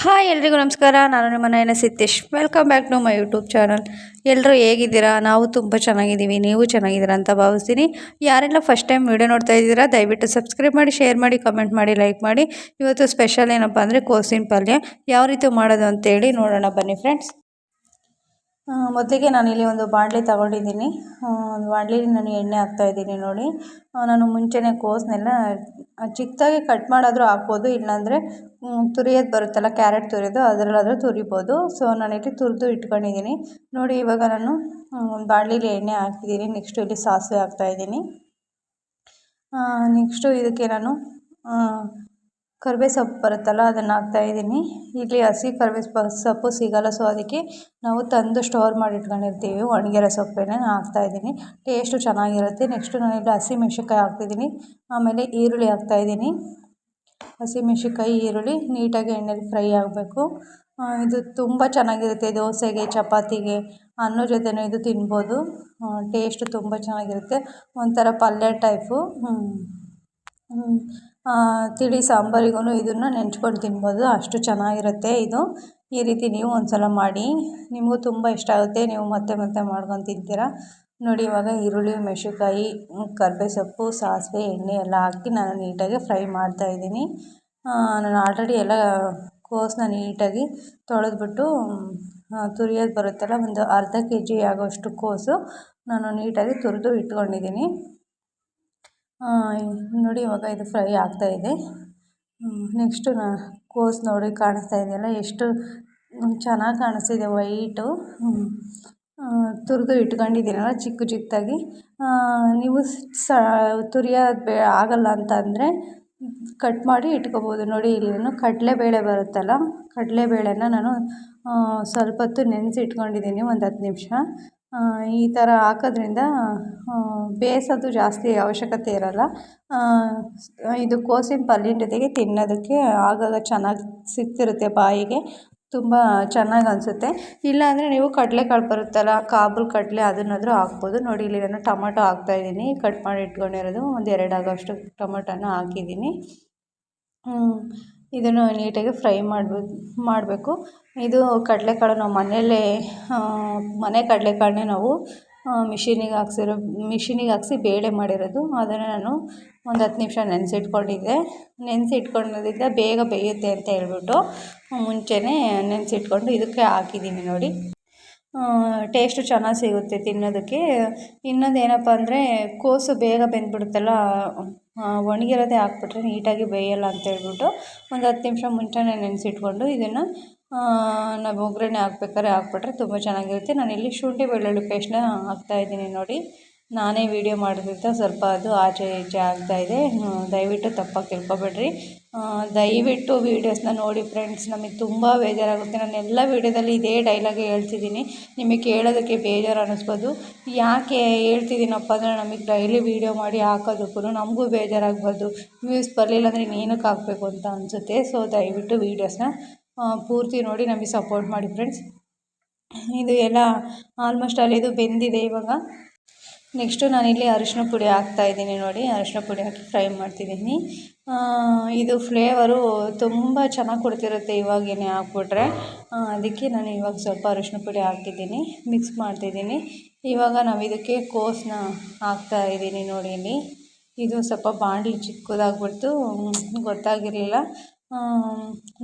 Hi ಎಲ್ರಿಗೂ ನಮಸ್ಕಾರ. ನಾನು ನಿಮ್ಮ Nayana Siddesh. Welcome back to my YouTube channel ಎಲ್ಲರೂ ಹೇಗಿದ್ದೀರಾ? ನಾವು ತುಂಬ ಚೆನ್ನಾಗಿದ್ದೀವಿ. ನೀವು ಚೆನ್ನಾಗಿದ್ದೀರಾ ಅಂತ ಭಾವಿಸ್ತೀನಿ. ಯಾರೆಲ್ಲ ಫಸ್ಟ್ ಟೈಮ್ ವೀಡಿಯೋ ನೋಡ್ತಾ ಇದ್ದೀರಾ, ದಯವಿಟ್ಟು ಸಬ್ಸ್ಕ್ರೈಬ್ ಮಾಡಿ ಶೇರ್ ಮಾಡಿ ಕಮೆಂಟ್ ಮಾಡಿ ಲೈಕ್ ಮಾಡಿ. ಇವತ್ತು ಸ್ಪೆಷಲ್ ಏನಪ್ಪ ಅಂದರೆ ಕೋಸಿನ ಪಲ್ಯ. ಯಾವ ರೀತಿ ಮಾಡೋದು ಅಂತೇಳಿ ನೋಡೋಣ ಬನ್ನಿ ಫ್ರೆಂಡ್ಸ್ ಮೊದಲಿಗೆ ನಾನಿಲ್ಲಿ ಒಂದು ಬಾಣಲೆ ತಗೊಂಡಿದ್ದೀನಿ. ಒಂದು ಬಾಣಲಿಲಿ ನಾನು ಎಣ್ಣೆ ಹಾಕ್ತಾಯಿದ್ದೀನಿ ನೋಡಿ. ನಾನು ಮುಂಚೆಯೇ ಕೋಸನ್ನೆಲ್ಲ ಚಿಕ್ಕದಾಗಿ ಕಟ್ ಮಾಡಾದರೂ ಹಾಕ್ಬೋದು, ಇಲ್ಲಾಂದರೆ ತುರಿಯೋದು ಬರುತ್ತಲ್ಲ, ಕ್ಯಾರೆಟ್ ತುರಿಯೋದು ಅದರಲ್ಲಾದರೂ ತುರಿಬೋದು. ಸೊ ನಾನಿಲ್ಲಿ ತುರಿದು ಇಟ್ಕೊಂಡಿದ್ದೀನಿ. ನೋಡಿ, ಇವಾಗ ನಾನು ಒಂದು ಬಾಣಲಿಲಿ ಎಣ್ಣೆ ಹಾಕಿದ್ದೀನಿ. ನೆಕ್ಸ್ಟು ಇಲ್ಲಿ ಸಾಸಿವೆ ಹಾಕ್ತಾಯಿದ್ದೀನಿ ನೆಕ್ಸ್ಟು ಇದಕ್ಕೆ ನಾನು ಕರಿಬೇ ಸೊಪ್ಪು ಬರುತ್ತಲ್ಲ, ಅದನ್ನು ಹಾಕ್ತಾಯಿದ್ದೀನಿ ಇಲ್ಲಿ ಹಸಿ ಕರಿಬೇ ಸೊಪ್ಪು ಸಿಗಲ್ಲ ಸೊ ಅದಕ್ಕೆ ನಾವು ತಂದು ಸ್ಟೋರ್ ಮಾಡಿ ಇಟ್ಕೊಂಡಿರ್ತೀವಿ. ಒಣಗಿರೋ ಸೊಪ್ಪನ್ನೇ ಹಾಕ್ತಾಯಿದ್ದೀನಿ ಟೇಸ್ಟು ಚೆನ್ನಾಗಿರುತ್ತೆ. ನೆಕ್ಸ್ಟು ಹಸಿ ಹಸಿಮೆಣ್ಸಿನ್ಕಾಯಿ ಹಾಕ್ತಿದ್ದೀನಿ. ಆಮೇಲೆ ಈರುಳ್ಳಿ ಹಾಕ್ತಾಯಿದ್ದೀನಿ ಹಸಿಮೆಣ್ಸಿನ್ಕಾಯಿ ಈರುಳ್ಳಿ ನೀಟಾಗಿ ಎಣ್ಣೆಲಿ ಫ್ರೈ ಆಗಬೇಕು. ಇದು ತುಂಬ ಚೆನ್ನಾಗಿರುತ್ತೆ ದೋಸೆಗೆ, ಚಪಾತಿಗೆ ಅನ್ನ ಜೊತೆನೂ ಇದು ತಿನ್ಬೋದು. ಟೇಸ್ಟು ತುಂಬ ಚೆನ್ನಾಗಿರುತ್ತೆ. ಒಂಥರ ಪಲ್ಯ ಟೈಪು ತಿಳಿ ಸಾಂಬಾರಿಗೂ ಇದನ್ನು ನೆಂಚ್ಕೊಂಡು ತಿನ್ಬೋದು. ಅಷ್ಟು ಚೆನ್ನಾಗಿರುತ್ತೆ ಇದು. ಈ ರೀತಿ ನೀವು ಒಂದು ಸಲ ಮಾಡಿ. ನಿಮಗೂ ತುಂಬ ಇಷ್ಟ ಆಗುತ್ತೆ. ನೀವು ಮತ್ತೆ ಮತ್ತೆ ಮಾಡ್ಕೊಂಡು ತಿಂತೀರ. ನೋಡಿ, ಇವಾಗ ಈರುಳ್ಳಿ, ಮೆಣಸಿನ್ಕಾಯಿ ಕರಿಬೇವು ಸೊಪ್ಪು ಸಾಸಿವೆ, ಎಣ್ಣೆ ಎಲ್ಲ ಹಾಕಿ ನಾನು ನೀಟಾಗಿ ಫ್ರೈ ಮಾಡ್ತಾಯಿದ್ದೀನಿ ನಾನು ಆಲ್ರೆಡಿ ಎಲ್ಲ ಕೋಸನ್ನ ನೀಟಾಗಿ ತೊಳೆದ್ಬಿಟ್ಟು ತುರಿಯೋದು ಬರುತ್ತಲ್ಲ, ಒಂದು ಅರ್ಧ ಕೆ ಜಿ ಆಗೋಷ್ಟು ಕೋಸು ನಾನು ನೀಟಾಗಿ ತುರಿದು ಇಟ್ಕೊಂಡಿದ್ದೀನಿ. ನೋಡಿ ಇವಾಗ ಇದು ಫ್ರೈ ಆಗ್ತಾಯಿದೆ ನೆಕ್ಸ್ಟು ನಾ ಕೋಸು ನೋಡಿ ಕಾಣಿಸ್ತಾ ಇದೆಯಲ್ಲ, ಎಷ್ಟು ಚೆನ್ನಾಗಿ ಕಾಣಿಸ್ತಿದೆ ವೈಟು. ತುರಿದು ಇಟ್ಕೊಂಡಿದ್ದೀನಲ್ಲ ಚಿಕ್ಕ ಚಿಕ್ಕದಾಗಿ ನೀವು ಸ, ತುರಿಯೋದು ಬೇ, ಆಗಲ್ಲ ಅಂತ ಅಂದರೆ ಕಟ್ ಮಾಡಿ ಇಟ್ಕೋಬೋದು. ನೋಡಿ ಇಲ್ಲಿ ಕಡಲೆಬೇಳೆ ಬರುತ್ತಲ್ಲ, ಕಡಲೆಬೇಳೆನ ನಾನು ಸ್ವಲ್ಪ ಹೊತ್ತು ನೆನೆಸಿ ಇಟ್ಕೊಂಡಿದ್ದೀನಿ ಒಂದು ಹತ್ತು ನಿಮಿಷ. ಈ ಥರ ಹಾಕೋದ್ರಿಂದ ಬೇಯಿಸೋದು ಜಾಸ್ತಿ ಅವಶ್ಯಕತೆ ಇರೋಲ್ಲ. ಇದು ಕೋಸಿನ ಪಲ್ಯದ ಜೊತೆಗೆ ತಿನ್ನೋದಕ್ಕೆ ಆಗಾಗ ಚೆನ್ನಾಗಿ ಸಿಗ್ತಿರುತ್ತೆ ಬಾಯಿಗೆ. ತುಂಬ ಚೆನ್ನಾಗಿ ಅನಿಸುತ್ತೆ. ಇಲ್ಲಾಂದರೆ ನೀವು ಕಡಲೆಕಾಳು ಬರುತ್ತಲ್ಲ ಕಾಬೂಲ್ ಕಡಲೆ ಅದನ್ನಾದರೂ ಹಾಕ್ಬೋದು. ನೋಡಿ, ಇಲ್ಲಿ ನಾನು ಹಾಕ್ತಾ ಹಾಕ್ತಾಯಿದ್ದೀನಿ ಕಟ್ ಮಾಡಿ ಇಟ್ಕೊಂಡಿರೋದು. ಒಂದು ಎರಡು ಆಗೋಷ್ಟು ಟೊಮೊಟೊನ ಹಾಕಿದ್ದೀನಿ. ಇದನ್ನು ನೀಟಾಗಿ ಫ್ರೈ ಮಾಡ್ಬೇಕು ಮಾಡಬೇಕು. ಇದು ಕಡಲೆಕಾಳು ನಾವು ಮನೆಯಲ್ಲೇ ಮನೆ ಕಡಲೆಕಾಳನ್ನೇ ನಾವು ಮಿಷಿನಿಗೆ ಹಾಕ್ಸಿರೋ, ಮಿಷಿನಿಗೆ ಹಾಕ್ಸಿ ಬೇಳೆ ಮಾಡಿರೋದು. ಅದನ್ನು ನಾನು ಒಂದು ಹತ್ತು ನಿಮಿಷ ನೆನೆಸಿಟ್ಕೊಂಡಿದ್ದೆ. ನೆನೆಸಿಟ್ಕೊಂಡಿದ್ದ ಬೇಗ ಬೇಯುತ್ತೆ ಅಂತ ಹೇಳ್ಬಿಟ್ಟು ಮುಂಚೆನೇ ನೆನೆಸಿಟ್ಕೊಂಡು ಇದಕ್ಕೆ ಹಾಕಿದ್ದೀನಿ ನೋಡಿ. ಟೇಸ್ಟು ಚೆನ್ನಾಗಿ ಸಿಗುತ್ತೆ ತಿನ್ನೋದಕ್ಕೆ. ಇನ್ನೊಂದು ಏನಪ್ಪ ಅಂದರೆ, ಕೋಸು ಬೇಗ ಬೆಂದ್ಬಿಡುತ್ತಲ್ಲ ಒಣಗಿರೋದೇ ಹಾಕ್ಬಿಟ್ರೆ ನೀಟಾಗಿ ಬೇಯೋಲ್ಲ ಅಂತ ಹೇಳ್ಬಿಟ್ಟು ಒಂದು ಹತ್ತು ನಿಮಿಷ ಮುಂಚೆನೇ ನೆನೆಸಿಟ್ಕೊಂಡು ಇದನ್ನು ನಾವು ಒಗ್ಗರಣೆ ಹಾಕ್ಬೇಕಾದ್ರೆ ಹಾಕ್ಬಿಟ್ರೆ ತುಂಬ ಚೆನ್ನಾಗಿರುತ್ತೆ. ನಾನಿಲ್ಲಿ ಶುಂಠಿ ಬೆಳ್ಳುಳ್ಳಿ ಪೇಸ್ಟನ್ನ ಹಾಕ್ತಾಯಿದ್ದೀನಿ ನೋಡಿ. ನಾನೇ ವೀಡಿಯೋ ಮಾಡೋದ್ರಿಂದ ಸ್ವಲ್ಪ ಅದು ಆಚೆ ಈಚೆ ಆಗ್ತಾಯಿದೆ ದಯವಿಟ್ಟು ತಪ್ಪಾಗಿ ತಿಳ್ಕೊಬೇಡ್ರಿ. ದಯವಿಟ್ಟು ವೀಡಿಯೋಸ್ನ ನೋಡಿ ಫ್ರೆಂಡ್ಸ್ ನಮಗೆ ತುಂಬ ಬೇಜಾರಾಗುತ್ತೆ. ನಾನು ಎಲ್ಲ ವೀಡಿಯೋದಲ್ಲಿ ಇದೇ ಡೈಲಾಗೆ ಹೇಳ್ತಿದ್ದೀನಿ. ನಿಮಗೆ ಕೇಳೋದಕ್ಕೆ ಬೇಜಾರು ಅನ್ನಿಸ್ಬೋದು ಯಾಕೆ ಹೇಳ್ತಿದ್ದೀನಪ್ಪ ಅಂದರೆ ನಮಗೆ ಡೈಲಿ ವೀಡಿಯೋ ಮಾಡಿ ಹಾಕೋದಕ್ಕೂ ನಮಗೂ ಬೇಜಾರಾಗ್ಬೋದು ವ್ಯೂಸ್ ಬರಲಿಲ್ಲ ಅಂದರೆ ಇನ್ನೇನಕ್ಕೆ ಹಾಕಬೇಕು ಅಂತ ಅನಿಸುತ್ತೆ. ಸೊ ದಯವಿಟ್ಟು ವೀಡಿಯೋಸ್ನ ಪೂರ್ತಿ ನೋಡಿ, ನಮಗೆ ಸಪೋರ್ಟ್ ಮಾಡಿ ಫ್ರೆಂಡ್ಸ್ ಇದು ಎಲ್ಲ ಆಲ್ಮೋಸ್ಟ್ ಅಲ್ಲಿ ಇದು ಬೆಂದಿದೆ ಇವಾಗ. ನೆಕ್ಸ್ಟು ನಾನಿಲ್ಲಿ ಅರಿಶಿನ ಪುಡಿ ಹಾಕ್ತಾಯಿದ್ದೀನಿ ನೋಡಿ, ಅರಿಶಿನ ಪುಡಿ ಹಾಕಿ ಫ್ರೈ ಮಾಡ್ತಿದ್ದೀನಿ. ಇದು ಫ್ಲೇವರು ತುಂಬ ಚೆನ್ನಾಗಿ ಕೊಡ್ತಿರುತ್ತೆ ಇವಾಗೇನೆ ಹಾಕ್ಬಿಟ್ರೆ. ಅದಕ್ಕೆ ನಾನು ಇವಾಗ ಸ್ವಲ್ಪ ಅರಿಶಿನ ಪುಡಿ ಹಾಕಿದ್ದೀನಿ ಮಿಕ್ಸ್ ಮಾಡ್ತಿದ್ದೀನಿ. ಇವಾಗ ನಾವು ಇದಕ್ಕೆ ಕೋಸನ್ನ ಹಾಕ್ತಾ ಇದ್ದೀನಿ ನೋಡಿ ಇಲ್ಲಿ. ಇದು ಸ್ವಲ್ಪ ಬಾಣಲಿ ಚಿಕ್ಕದಾಗ್ಬಿಡ್ತು ಗೊತ್ತಾಗಿರಲಿಲ್ಲ.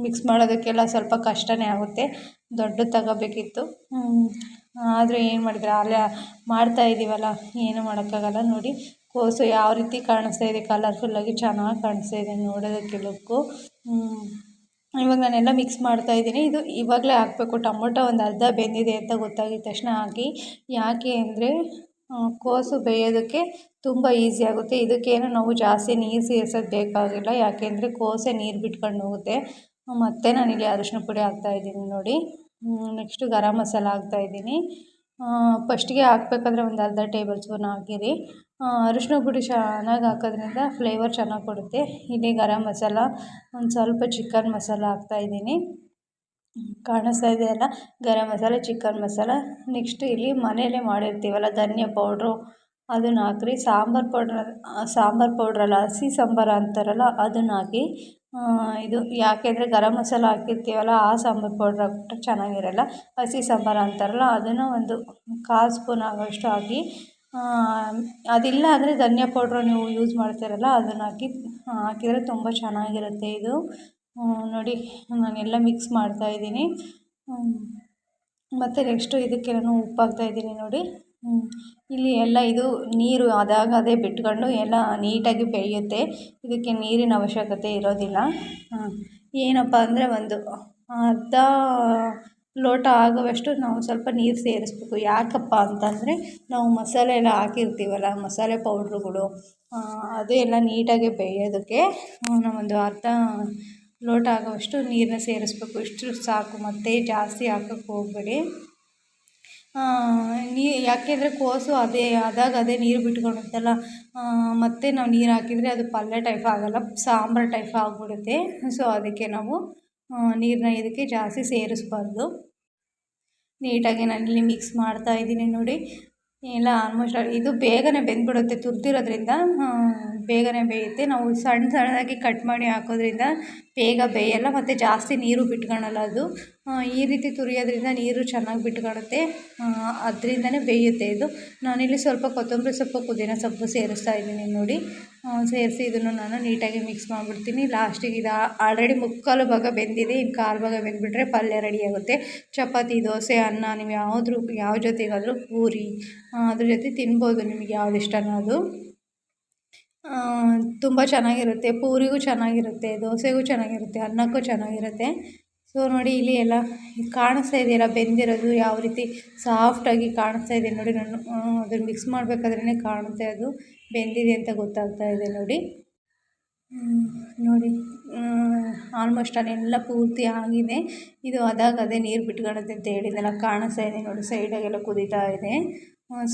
ಮಿಕ್ಸ್ ಮಾಡೋದಕ್ಕೆಲ್ಲ ಸ್ವಲ್ಪ ಕಷ್ಟವೇ ಆಗುತ್ತೆ, ದೊಡ್ಡದು ತಗೋಬೇಕಿತ್ತು. ಆದರೆ ಏನು ಮಾಡಿದ್ರು? ಅಲ್ಲೇ ಮಾಡ್ತಾ ಇದ್ದೀವಲ್ಲ ಏನೂ ಮಾಡೋಕ್ಕಾಗಲ್ಲ ನೋಡಿ. ಕೋಸು ಯಾವ ರೀತಿ ಕಾಣಿಸ್ತಾ ಇದೆ ಕಲರ್ಫುಲ್ಲಾಗಿ ಚೆನ್ನಾಗಿ ಕಾಣಿಸ್ತಾ ಇದೆ ನೋಡೋದಕ್ಕೆ ಲುಕ್ಕು ಇವಾಗ ನಾನೆಲ್ಲ ಮಿಕ್ಸ್ ಮಾಡ್ತಾ ಇದ್ದೀನಿ. ಇದು ಇವಾಗಲೇ ಹಾಕಬೇಕು. ಟೊಮೊಟೊ ಒಂದು ಅರ್ಧ ಬೆಂದಿದೆ ಅಂತ ಗೊತ್ತಾಗಿದ್ದ ತಕ್ಷಣ ಹಾಕಿ. ಯಾಕೆ ಅಂದರೆ ಕೋಸು ಬೇಯೋದಕ್ಕೆ ತುಂಬ ಈಸಿ ಆಗುತ್ತೆ. ಇದಕ್ಕೇನು ನಾವು ಜಾಸ್ತಿ ನೀರು ಸೇರಿಸೋದು ಬೇಕಾಗಿಲ್ಲ. ಯಾಕೆಂದರೆ ಕೋಸೆ ನೀರು ಬಿಟ್ಕೊಂಡು ಹೋಗುತ್ತೆ. ಮತ್ತು ನಾನಿಲ್ಲಿ ಅರಿಶಿನ ಪುಡಿ ಹಾಕ್ತಾಯಿದ್ದೀನಿ ನೋಡಿ. ನೆಕ್ಸ್ಟು ಗರಂ ಮಸಾಲ ಹಾಕ್ತಾಯಿದ್ದೀನಿ ಫಸ್ಟಿಗೆ ಹಾಕ್ಬೇಕಾದ್ರೆ ಒಂದು ಅರ್ಧ ಟೇಬಲ್ ಸ್ಪೂನ್ ಹಾಕಿರಿ. ಅರಿಶಿನ ಪುಡಿ ಚೆನ್ನಾಗಿ ಹಾಕೋದ್ರಿಂದ ಫ್ಲೇವರ್ ಚೆನ್ನಾಗಿ ಕೊಡುತ್ತೆ. ಇಲ್ಲಿ ಗರಂ ಮಸಾಲ, ಒಂದು ಸ್ವಲ್ಪ ಚಿಕನ್ ಮಸಾಲ ಹಾಕ್ತಾಯಿದ್ದೀನಿ ಕಾಣಿಸ್ತಾ ಇದೆಯಲ್ಲ ಗರಂ ಮಸಾಲ ಚಿಕನ್ ಮಸಾಲ. ನೆಕ್ಸ್ಟ್ ಇಲ್ಲಿ ಮನೆಯಲ್ಲೇ ಮಾಡಿರ್ತೀವಲ್ಲ, ಧನಿಯಾ ಪೌಡ್ರು ಅದನ್ನು ಹಾಕ್ರಿ. ಸಾಂಬಾರು ಪೌಡ್ರ್ ಸಾಂಬಾರು ಪೌಡ್ರಲ್ಲ ಹಸಿ ಸಾಂಬಾರು ಅಂತಾರಲ್ಲ, ಅದನ್ನು ಹಾಕಿ ಇದು ಯಾಕೆಂದರೆ ಗರಂ ಮಸಾಲ ಹಾಕಿರ್ತೀವಲ್ಲ, ಆ ಸಾಂಬಾರು ಪೌಡ್ರ್ ಹಾಕ್ಬಿಟ್ರೆ ಚೆನ್ನಾಗಿರಲ್ಲ. ಹಸಿ ಸಾಂಬಾರು ಅಂತಾರಲ್ಲ, ಅದನ್ನು ಒಂದು ಕಾಲು ಸ್ಪೂನ್ ಆಗೋಷ್ಟು ಹಾಕಿ ಅದಿಲ್ಲ ಅಂದರೆ ಧನಿಯಾ ಪೌಡ್ರು ನೀವು ಯೂಸ್ ಮಾಡ್ತೀರಲ್ಲ, ಅದನ್ನು ಹಾಕಿ ಹಾಕಿದರೆ ತುಂಬ ಚೆನ್ನಾಗಿರುತ್ತೆ ಇದು. ನೋಡಿ, ನಾನೆಲ್ಲ ಮಿಕ್ಸ್ ಮಾಡ್ತಾಯಿದ್ದೀನಿ ಮತ್ತು ನೆಕ್ಸ್ಟು ಇದಕ್ಕೆ ನಾನು ಉಪ್ಪು ಹಾಕ್ತಾಯಿದ್ದೀನಿ ನೋಡಿ. ಇಲ್ಲಿ ಎಲ್ಲ ಇದು ನೀರು ಆದಾಗ ಅದೇ ಬಿಟ್ಕೊಂಡು ಎಲ್ಲ ನೀಟಾಗಿ ಬೆಳೆಯುತ್ತೆ ಇದಕ್ಕೆ ನೀರಿನ ಅವಶ್ಯಕತೆ ಇರೋದಿಲ್ಲ. ಏನಪ್ಪ ಅಂದರೆ ಒಂದು ಅರ್ಧ ಲೋಟ ಆಗುವಷ್ಟು ನಾವು ಸ್ವಲ್ಪ ನೀರು ಸೇರಿಸ್ಬೇಕು. ಯಾಕಪ್ಪ ಅಂತಂದರೆ ನಾವು ಮಸಾಲೆ ಎಲ್ಲ ಹಾಕಿರ್ತೀವಲ್ಲ, ಮಸಾಲೆ ಪೌಡ್ರುಗಳು ಅದು ಎಲ್ಲ ನೀಟಾಗಿ ಬೇಯೋದಕ್ಕೆ ನಾವೊಂದು ಅರ್ಧ ಲೋಟ ಆಗುವಷ್ಟು ನೀರನ್ನ ಸೇರಿಸ್ಬೇಕು. ಇಷ್ಟು ಸಾಕು. ಮತ್ತು ಜಾಸ್ತಿ ಹಾಕಕ್ಕೆ ಹೋಗಬೇಡಿ. ನೀ, ಯಾಕೆಂದರೆ ಕೋಸು ಅದೇ, ಆದಾಗ ಅದೇ ನೀರು ಬಿಟ್ಕೊಳುತ್ತಲ್ಲ ಮತ್ತು ನಾವು ನೀರು ಹಾಕಿದರೆ ಅದು ಪಲ್ಯ ಟೈಪ್ ಆಗೋಲ್ಲ, ಸಾಂಬಾರು ಟೈಪ್ ಆಗಿಬಿಡುತ್ತೆ. ಸೊ ಅದಕ್ಕೆ ನಾವು ನೀರನ್ನ ಇದಕ್ಕೆ ಜಾಸ್ತಿ ಸೇರಿಸ್ಬಾರ್ದು. ನೀಟಾಗಿ ನಾನಿಲ್ಲಿ ಮಿಕ್ಸ್ ಮಾಡ್ತಾ ಇದ್ದೀನಿ ನೋಡಿ. ಎಲ್ಲ ಆಲ್ಮೋಸ್ಟ್ ಇದು ಬೇಗನೆ ಬೆಂದ್ಬಿಡುತ್ತೆ, ತುರಿದಿರೋದ್ರಿಂದ ಬೇಗನೆ ಬೇಯುತ್ತೆ. ನಾವು ಸಣ್ಣ ಸಣ್ಣದಾಗಿ ಕಟ್ ಮಾಡಿ ಹಾಕೋದ್ರಿಂದ ಬೇಗ ಬೇಯಲ್ಲ, ಮತ್ತು ಜಾಸ್ತಿ ನೀರು ಬಿಟ್ಕೊಳಲ್ಲ ಅದು. ಈ ರೀತಿ ತುರಿಯೋದ್ರಿಂದ ನೀರು ಚೆನ್ನಾಗಿ ಬಿಟ್ಕೊಳುತ್ತೆ ಅದರಿಂದನೇ ಬೇಯುತ್ತೆ ಇದು. ನಾನಿಲ್ಲಿ ಸ್ವಲ್ಪ ಕೊತ್ತಂಬರಿ ಸೊಪ್ಪು, ಪುದೀನ ಸೊಪ್ಪು ಸೇರಿಸ್ತಾ ಇದ್ದೀನಿ ನೋಡಿ. ಸೇರಿಸಿ ಇದನ್ನು ನಾನು ನೀಟಾಗಿ ಮಿಕ್ಸ್ ಮಾಡಿಬಿಡ್ತೀನಿ. ಲಾಸ್ಟಿಗೆ ಇದು ಆಲ್ರೆಡಿ ಮುಕ್ಕಾಲು ಭಾಗ ಬೆಂದಿದೆ. ಇನ್ನು ಕಾಲು ಭಾಗ ಬೆಂದ್ಬಿಟ್ರೆ ಪಲ್ಯ ರೆಡಿ ಆಗುತ್ತೆ. ಚಪಾತಿ, ದೋಸೆ, ಅನ್ನ, ನೀವು ಯಾವುದ್ರೂ, ಯಾವ ಜೊತೆಗಾದರೂ ಪೂರಿ ಅದ್ರ ಜೊತೆ ತಿನ್ಬೋದು ನಿಮಗೆ ಯಾವ್ದು ಇಷ್ಟನೋ ಅದು. ತುಂಬ ಚೆನ್ನಾಗಿರುತ್ತೆ. ಪೂರಿಗೂ ಚೆನ್ನಾಗಿರುತ್ತೆ, ದೋಸೆಗೂ ಚೆನ್ನಾಗಿರುತ್ತೆ, ಅನ್ನಕ್ಕೂ ಚೆನ್ನಾಗಿರುತ್ತೆ. ಸೊ ನೋಡಿ ಇಲ್ಲಿ ಎಲ್ಲ ಕಾಣಿಸ್ತಾ ಇದೆಯಲ್ಲ, ಬೆಂದಿರೋದು ಯಾವ ರೀತಿ ಸಾಫ್ಟಾಗಿ ಕಾಣಿಸ್ತಾ ಇದೆ ನೋಡಿ ನಾನು ಅದನ್ನು ಮಿಕ್ಸ್ ಮಾಡಬೇಕಾದ್ರೇ ಕಾಣುತ್ತೆ ಅದು. ಬೆಂದಿದೆ ಅಂತ ಗೊತ್ತಾಗ್ತಾ ಇದೆ ನೋಡಿ. ನೋಡಿ ಆಲ್ಮೋಸ್ಟ್ ಅದೆಲ್ಲ ಪೂರ್ತಿ ಆಗಿದೆ. ಇದು ಅದಾಗ ಅದೇ ನೀರು ಬಿಟ್ಕೊಳ್ಳುತ್ತೆ ಅಂತ ಹೇಳಿದೆಲ್ಲ ಕಾಣಿಸ್ತಾ ಇದೆ ನೋಡಿ ಸೈಡಾಗೆಲ್ಲ ಕುದೀತಾ ಇದೆ.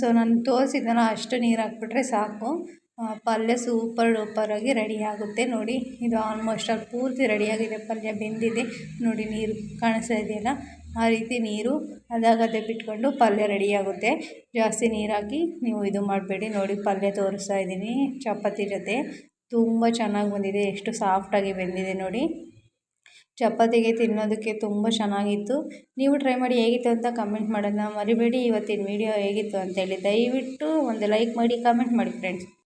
ಸೊ ನಾನು ತೋರಿಸಿದ್ದೆಲ್ಲ ಅಷ್ಟು ನೀರು ಹಾಕ್ಬಿಟ್ರೆ ಸಾಕು. ಪಲ್ಯ ಸೂಪರ್ ಡೂಪರಾಗಿ ರೆಡಿ ಆಗುತ್ತೆ ನೋಡಿ. ಇದು ಆಲ್ಮೋಸ್ಟ್ ಆಲ್ ಪೂರ್ತಿ ರೆಡಿಯಾಗಿದೆ ಪಲ್ಯ ಬೆಂದಿದೆ. ನೋಡಿ ನೀರು ಕಾಣಿಸ್ತಾ ಇದೆಯಲ್ಲ? ಆ ರೀತಿ ನೀರು ಅದಾಗದೇ ಬಿಟ್ಕೊಂಡು ಪಲ್ಯ ರೆಡಿಯಾಗುತ್ತೆ ಜಾಸ್ತಿ ನೀರಾಕಿ ನೀವು ಇದು ಮಾಡಬೇಡಿ. ನೋಡಿ ಪಲ್ಯ ತೋರಿಸ್ತಾ ಇದ್ದೀನಿ ಚಪಾತಿ ಜೊತೆ. ತುಂಬ ಚೆನ್ನಾಗಿ ಬಂದಿದೆ. ಎಷ್ಟು ಸಾಫ್ಟಾಗಿ ಬೆಂದಿದೆ ನೋಡಿ. ಚಪಾತಿಗೆ ತಿನ್ನೋದಕ್ಕೆ ತುಂಬ ಚೆನ್ನಾಗಿತ್ತು. ನೀವು ಟ್ರೈ ಮಾಡಿ ಹೇಗಿತ್ತು ಅಂತ ಕಮೆಂಟ್ ಮಾಡೋದನ್ನ ಮರಿಬೇಡಿ. ಇವತ್ತಿನ ವೀಡಿಯೋ ಹೇಗಿತ್ತು ಅಂತೇಳಿ ದಯವಿಟ್ಟು ಒಂದು ಲೈಕ್ ಮಾಡಿ ಕಮೆಂಟ್ ಮಾಡಿ ಫ್ರೆಂಡ್ಸ್